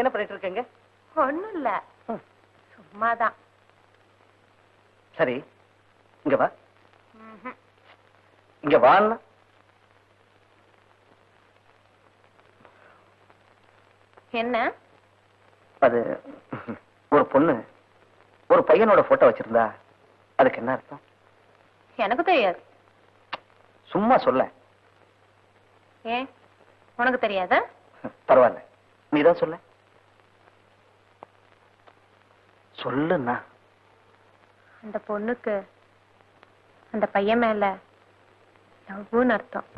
என்ன பண்ணிட்டு இருக்கீங்க ஒண்ணும் இல்ல சும்மாதான். சரி இங்க வா. இங்க வான்னா என்ன? அது ஒரு பொண்ணு ஒரு பையனோட போட்டோ வச்சிருந்தா அதுக்கு என்ன அர்த்தம்? எனக்கு தெரியாது. சும்மா சொல்ல. ஏன்? உனக்கு தெரியாதா? பரவாயில்ல. நீதான் சொல்ல. சொல்லுண்ணா. அந்த பொண்ணுக்கு அந்த பையன் மேல லவ்னு அர்த்தம்.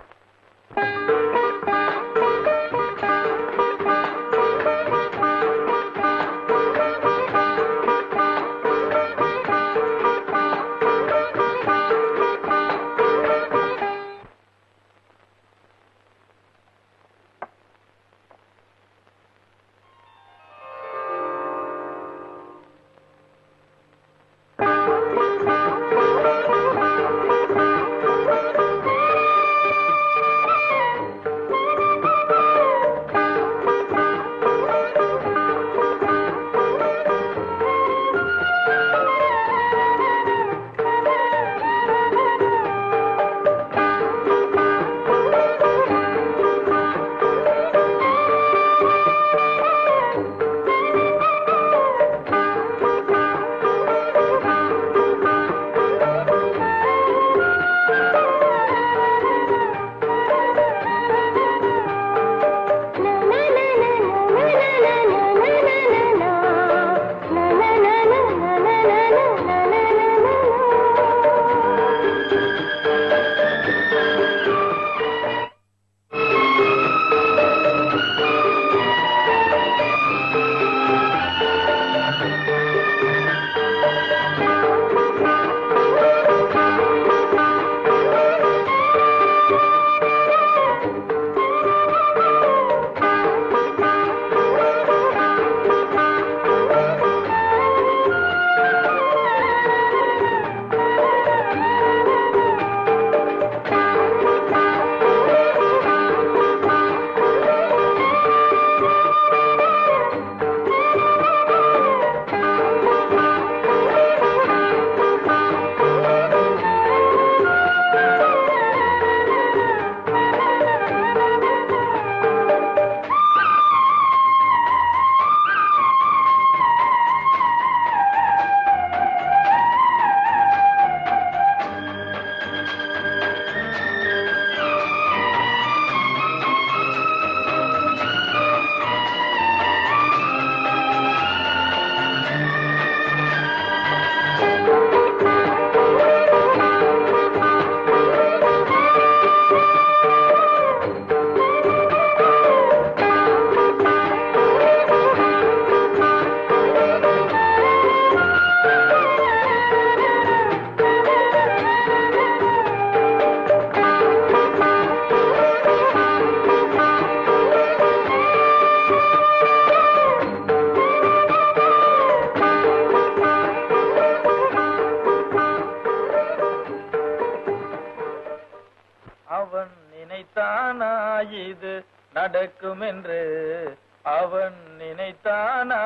அவன் நினைத்தானா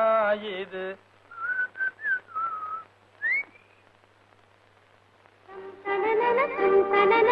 இது தென்னை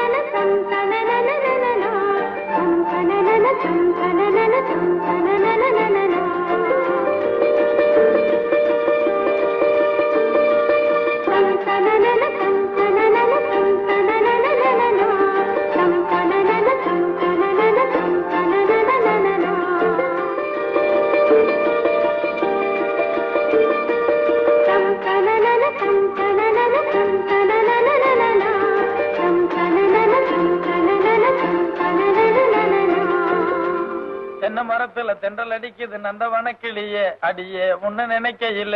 தென்றல் அடிக்குது நந்தவன கிளியே அடியே உன்ன நினைக்கையில.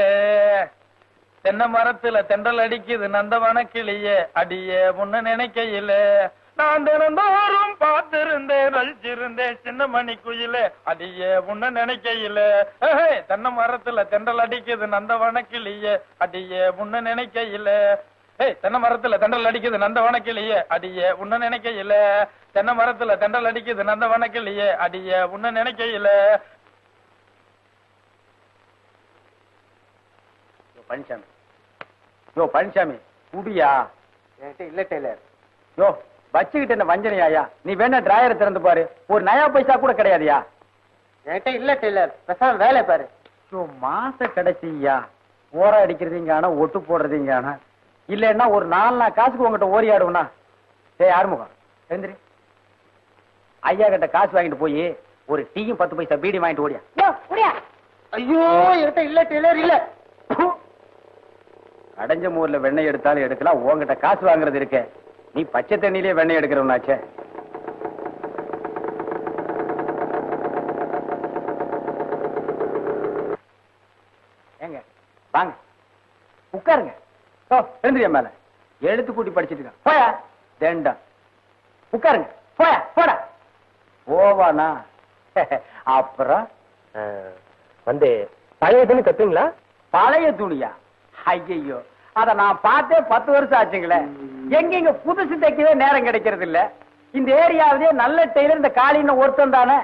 தென்னை மரத்துல தென்றல் அடிக்குது நந்தவன கிளியே அடியே உன்ன நினைக்கையில. நான் தினந்தோறும் பார்த்திருந்தேன் ரசிச்சிருந்தேன் சின்ன மணி குயில. அடியே உன்ன நினைக்கையில. தென்னை மரத்துல தென்றல் அடிக்குது நந்தவன கிளியே அடியே உன்ன நினைக்கையில. ஏய் தென்னை மரத்துல தென்றல் அடிக்குது நந்த வனக்கிளியே. அடியே உன்ன நினைக்கையில. தென்னை மரத்துல தென்றல் அடிக்குது நந்த வனக்கிளியே. அடியே உன்ன நினைக்கையில. பழனிசாமி யோ பழனிசாமி குடியா? என்கிட்ட இல்ல டெய்லர். யோ வச்சுக்கிட்டு என்ன வஞ்சனையாயா? நீ வேணா டிராயரை திறந்து பாரு. ஒரு நயா பைசா கூட கிடையாதுயா? என்கிட்ட இல்ல டெய்லர். பேசாம வேலை பாரு. யோ மாச கிடைச்சியா ஓர அடிக்கிறதுங்கான ஒட்டு போடுறதுங்கான இல்லைன்னா ஒரு நாலு நாள் காசுக்கு உங்ககிட்ட ஓரி ஆடுவனா ஏய் ஆறுமுகம் எழுந்திரி. ஐயா கிட்ட காசு வாங்கிட்டு போய் ஒரு டீயும் பத்து பைசா பீடி வாங்கிட்டு ஓடியா? ஐயோ என்கிட்ட இல்ல டெய்லர் இல்ல. அடைஞ்ச மூர்ல வெண்ணெய் எடுத்தாலும் எடுக்கலாம் உன்கிட்ட காசு வாங்குறது இருக்கே. நீ பச்சை தண்ணியிலே வெண்ணெய் எடுக்கிறவனாச்சே. ஏங்க வாங்க. உட்காருங்க. ஓ எழுந்திரியா மேல? எழுத்து கூட்டி படிச்சிட்டு இருக்க. போயா? தேண்டா. உட்காருங்க. போயா போடா. போவானா? அப்புறம்? வந்து பழைய துணி தப்பீங்களா பழைய துணியா? ஐயையோ. அத நான் பார்த்தே பத்து வருஷம் ஆச்சுங்களே. எங்கெங்க புதுசு தைக்கவே நேரம் கிடைக்கிறது இல்ல இந்த ஏரியாவிலே நல்ல டெய்லர் இந்த காலின்னு ஒருத்தன் தானே.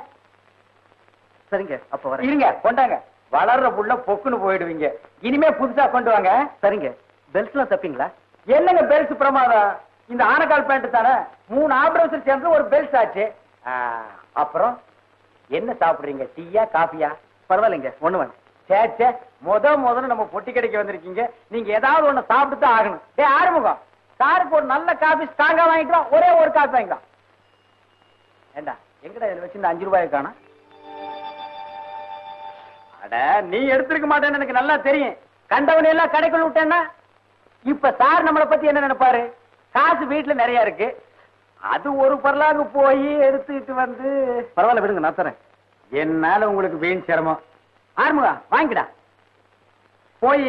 சரிங்க அப்ப வரேன். இருங்க கொண்டாங்க. வளர்ற புள்ள பொக்குன்னு போயிடுவீங்க. இனிமே புதுசா கொண்டு வாங்க. சரிங்க. பெல்ட்லாம் தப்பிங்களா? என்னங்க பெல்ட் பிரமாதம்? இந்த ஆனக்கால் பேண்ட் தானே? மூணு ஆபரேஷன் சேர்ந்து ஒரு பெல்ட் ஆச்சு. அப்புறம்? என்ன சாப்பிடுறீங்க? டீயா காஃபியா? பரவாயில்லைங்க ஒண்ணு வேணும். சே சே முத முதல்ல நம்ம பொட்டி கடைக்கு வந்திருக்கீங்க. நீங்க ஏதாவது ஒண்ணு சாப்பிட்டு தான் ஆகணும். டேய் ஆறுமுகம். சாருக்கு ஒரு நல்ல காஃபி ஸ்ட்ராங்கா வாங்கிட்டு ஒரே ஒரு காஃபி வாங்கிக்கலாம். ஏண்டா எங்கடா இதுல வச்சு இந்த அஞ்சு ரூபாய் காணும்? அட நீ எடுத்திருக்க மாட்டேன்னு எனக்கு நல்லா தெரியும். கண்டவனை எல்லாம் கடைக்குள்ள விட்டேன்னா? இப்ப சார் நம்மளை பத்தி என்ன நினைப்பாரு? காசு வீட்டுல நிறைய இருக்கு. அது ஒரு பரலாக போய் எடுத்துக்கிட்டு வந்து பரவாயில்ல விடுங்க நான் தரேன். என்னால உங்களுக்கு வீண் சிரமம். ஆறுமுகா வாங்கிடா போய்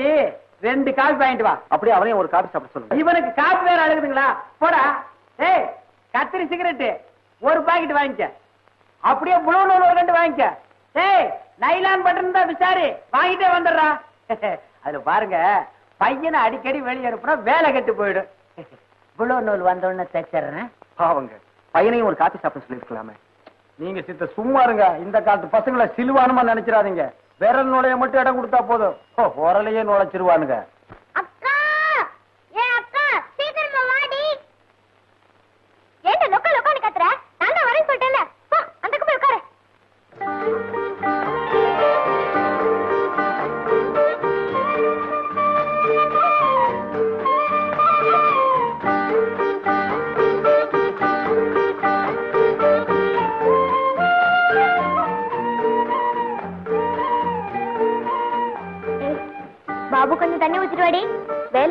ரெண்டு காபி வாங்கிட்டு வா. அப்படியே அவனையும் ஒரு காபி சாப்பிட சொல்லுங்க. இவனுக்கு காபி வேற அழுகுதுங்களா? போடா. ஏய் கத்திரி சிகரெட்டு. ஒரு பாக்கெட் வாங்கிக்க. அப்படியே ப்ளூ நூல் ஒரு ரெண்டு வாங்கிக்க. ஏய் நைலான் பட்டன் தான் விசாரி. வாங்கிட்டே வந்துடுறா. அதுல பாருங்க. பையனை அடிக்கடி வெளியே அனுப்புனா வேலை கெட்டு போயிடும். ப்ளூ நூல் வந்த உடனே தைச்சிடுறேன். பாவங்க பையனையும் ஒரு காப்பி சாப்பிட சொல்லிருக்கலாமே நீங்க சித்த சும்மா இருங்க. இந்த காலத்து பசங்களை சிலுவானுமா நினைச்சிடாதீங்க. விரல் நுழைய மட்டும் இடம் கொடுத்தா போதும். ஓ, உரலையே நுழைச்சிருவானுங்க.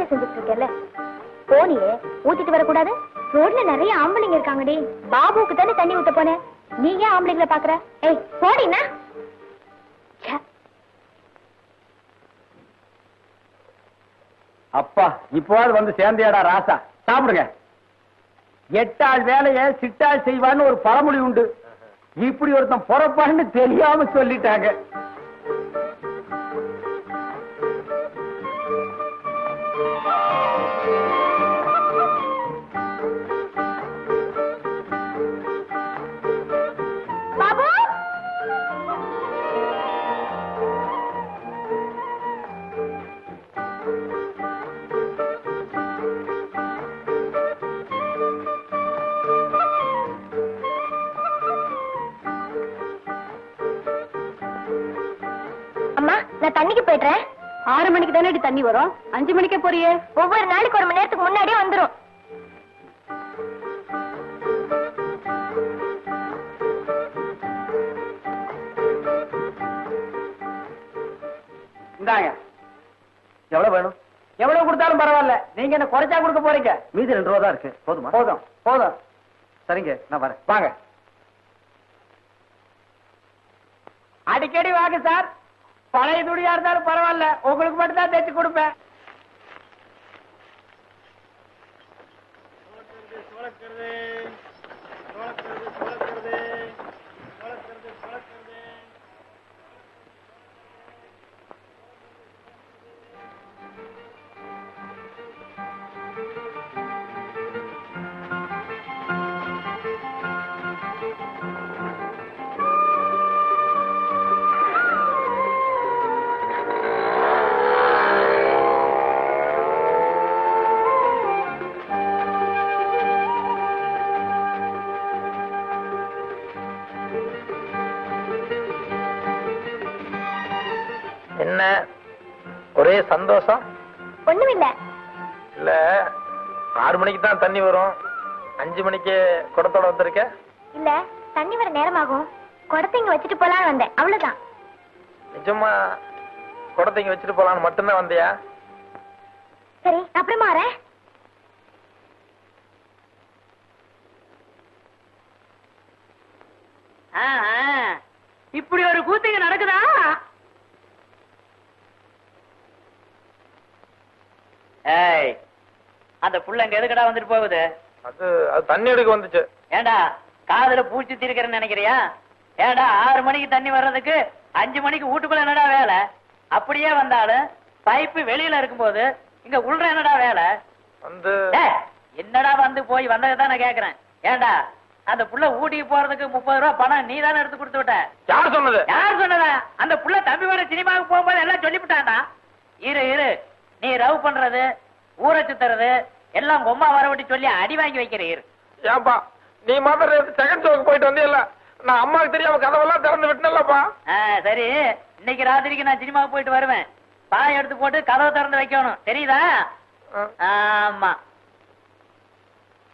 வேலை செஞ்சுட்டு இருக்கேன்ல போனியே ஊத்திட்டு வரக்கூடாது? ரோட்ல நிறைய ஆம்பளைங்க இருக்காங்கடி. பாபுக்கு தானே தண்ணி ஊத்த போனேன் நீ ஏன் ஆம்பளைங்களை பாக்குற? ஏய் போடினா அப்பா இப்போது வந்து சேர்ந்தியாடா ராசா. சாப்பிடுங்க. எட்டாள் வேலைய சிட்டாள் செய்வான்னு ஒரு பழமொழி உண்டு. இப்படி ஒருத்தன் பொறப்பான்னு தெரியாம சொல்லிட்டாங்க. நான் தண்ணிக்கு போயிடுறேன் ஆறு மணிக்கு தானே தண்ணி வரும். அஞ்சு மணிக்கே போறியே? ஒவ்வொரு நாளைக்கு ஒரு மணி நேரத்துக்கு முன்னாடியே வந்துரும். இந்தாங்க. எவ்வளவு வேணும்? எவ்வளவு கொடுத்தாலும் பரவாயில்ல. நீங்க என்ன குறைச்சா கொடுக்க போறீங்க? மீதி ரெண்டு ரூபா தான் இருக்கு. போதுமா? போதும். போதும். சரிங்க நான் வரேன். வாங்க. அடிக்கடி வாங்க சார். பழைய துணியா இருந்தாலும் பரவாயில்ல. உங்களுக்கு மட்டும்தான் தான் கொடுப்பேன். என்ன? ஒரே சந்தோஷம்? ஒண்ணுமில்ல. இல்ல ஆறு மணிக்கு தான் தண்ணி வரும். அஞ்சு மணிக்கு குடத்தோட வந்திருக்க? இல்ல தண்ணி வர நேரமாகும். குடத்தை இங்க வச்சுட்டு போலான்னு வந்தேன். அவ்வளவுதான். நிஜமா குடத்தை இங்க வச்சுட்டு போலான்னு மட்டும்தான் வந்தியா? சரி அப்புறமா வரேன். இப்படி ஒரு அந்த புள்ள அங்க எதுக்கடா வந்துட்டு போகுது? அது அது தண்ணி எடுக்க வந்துச்சு. ஏண்டா காதுல பூச்சி தீர்க்கிறேன்னு நினைக்கிறியா? ஏண்டா ஆறு மணிக்கு தண்ணி வர்றதுக்கு அஞ்சு மணிக்கு வீட்டுக்குள்ள என்னடா வேலை? அப்படியே வந்தாலும் பைப்பு வெளியில இருக்கும்போது இங்க உள்ள என்னடா வேலை? வந்து என்னடா வந்து போய் வந்ததை தான் நான் கேக்குறேன். ஏண்டா அந்த புள்ள ஊட்டிக்கு போறதுக்கு முப்பது ரூபா பணம் நீ தானே எடுத்து கொடுத்து விட்ட? யார் சொன்னது? யார் சொன்னதா? அந்த புள்ள தம்பி வர சினிமாவுக்கு போகும்போது எல்லாம் சொல்லிவிட்டான்டா. இரு இரு நீ ரவ் பண்றது ஊரை சுத்துறது எல்லாம் அம்மா வர விட்டு சொல்லி அடி வாங்கி வைக்கிற இரு ஏன்பா நீ மாத்திரம் செகண்ட் ஷோக்கு போயிட்டு வந்தியல்ல நான் அம்மாவுக்கு தெரியாம கதவெல்லாம் திறந்து விட்டனல்லப்பா சரி. இன்னைக்கு ராத்திரிக்கு நான் சினிமாவுக்கு போயிட்டு வருவேன். பாய் எடுத்து போட்டு கதவை திறந்து வைக்கணும். தெரியுதா? ஆமா.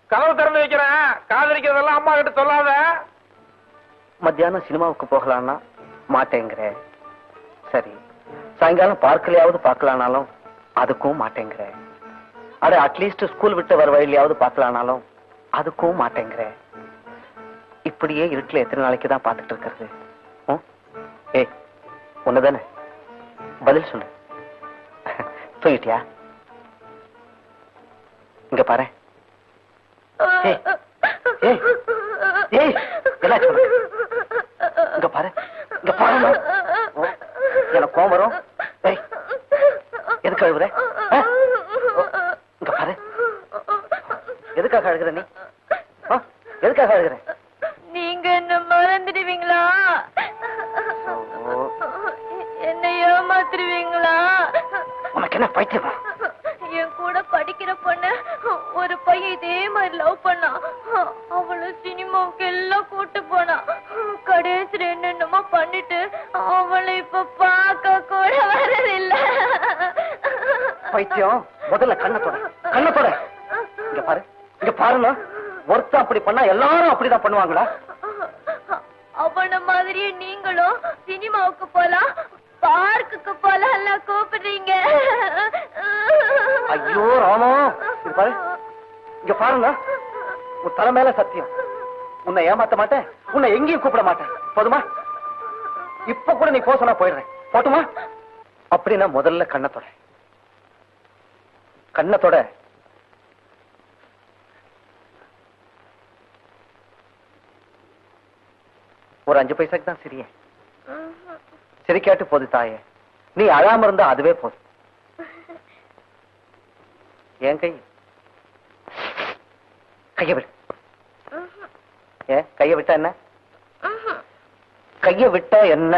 கதவு திறந்து வைக்கிறேன். காதலிக்கிறதெல்லாம் அம்மா கிட்ட சொல்லாத. மத்தியானம் சினிமாவுக்கு போகலான்னா மாட்டேங்கிற. சரி சாயங்காலம் பார்க்கலையாவது பார்க்கலானாலும் அதுக்கும் மாட்டேங்கிற. அட அட்லீஸ்ட் ஸ்கூல் விட்டு வர வழியிலையாவது பார்க்கலானாலும் அதுக்கும் மாட்டேங்கிற. இப்படியே இருட்டில் எத்தனை நாளைக்கு தான் பார்த்துட்டு இருக்கிறது? ம்? ஏய் ஒண்ணுதானே? பதில் சொல்லு. தூங்கிட்டியா? இங்க பாரு. இங்க பாரு. இங்க பாரு எனக்கு கோவம் வரும். எதுக்கு அழுகுற ஆ? ஓ, இங்க பாரு எதுக்காக அழுகுற நீ? எதுக்காக அழுகுற? நீங்க என்ன மறந்துடுவீங்களா? என்ன ஏமாத்துருவீங்களா உனக்கு என்ன பைத்தியமா? என் கூட படிக்கிற பொண்ணு ஒரு பையன் இதே மாதிரி லவ் பண்ணா அவள சினிமாவுக்கு எல்லாம் கூட்டு போனா கடைசியில் என்னென்னமோ பண்ணிட்டு அவளை இப்ப பார்க்க கூட வரதில்ல. பைத்தியம் முதல்ல கண்ணத்தோட அப்படி பண்ணா எல்லாரும் அப்படிதான் பண்ணுவாங்களா? அவன மாதிரியே நீங்களும் சினிமாவுக்கு போலாம் பார்க்குக்கு போலாம் கூப்பிடுறீங்க. ஐயோ ராமா பாரு. இங்க பாருங்க. உன் தலை மேல சத்தியம். உன்னை ஏமாத்த மாட்டேன் உன்னை எங்கேயும் கூப்பிட மாட்டேன். போதுமா? இப்ப கூட நீ போ சொன்னா போயிடுறேன். போட்டுமா? அப்படின்னா முதல்ல கண்ணத்தோட கண்ணத்தோட ஒரு அஞ்சு பைசாக்கு தான் சிரியே. சிரிக்காட்டு போது தாயே. நீ அழாம இருந்தா அதுவே போதும் என் கை. கைய விடு. ஏன் கைய விட்டா என்ன? கைய விட்டா என்ன?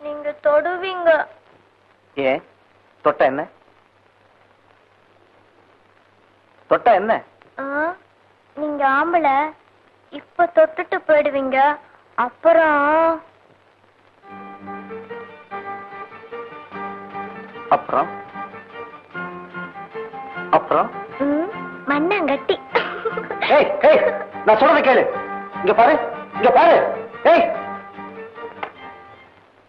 நீங்க தொடுவீங்க. ஏன் தொட்டா என்ன? தொட்டா என்ன? நீங்க ஆம்பளை இப்ப தொட்டுட்டு போயிடுவீங்க. அப்புறம்? அப்புறம்? அப்புறம்? மண்ணாங்கட்டி. நான் சொல்றதை கேளு. இங்க பாரு இங்க பாரு. ஏய்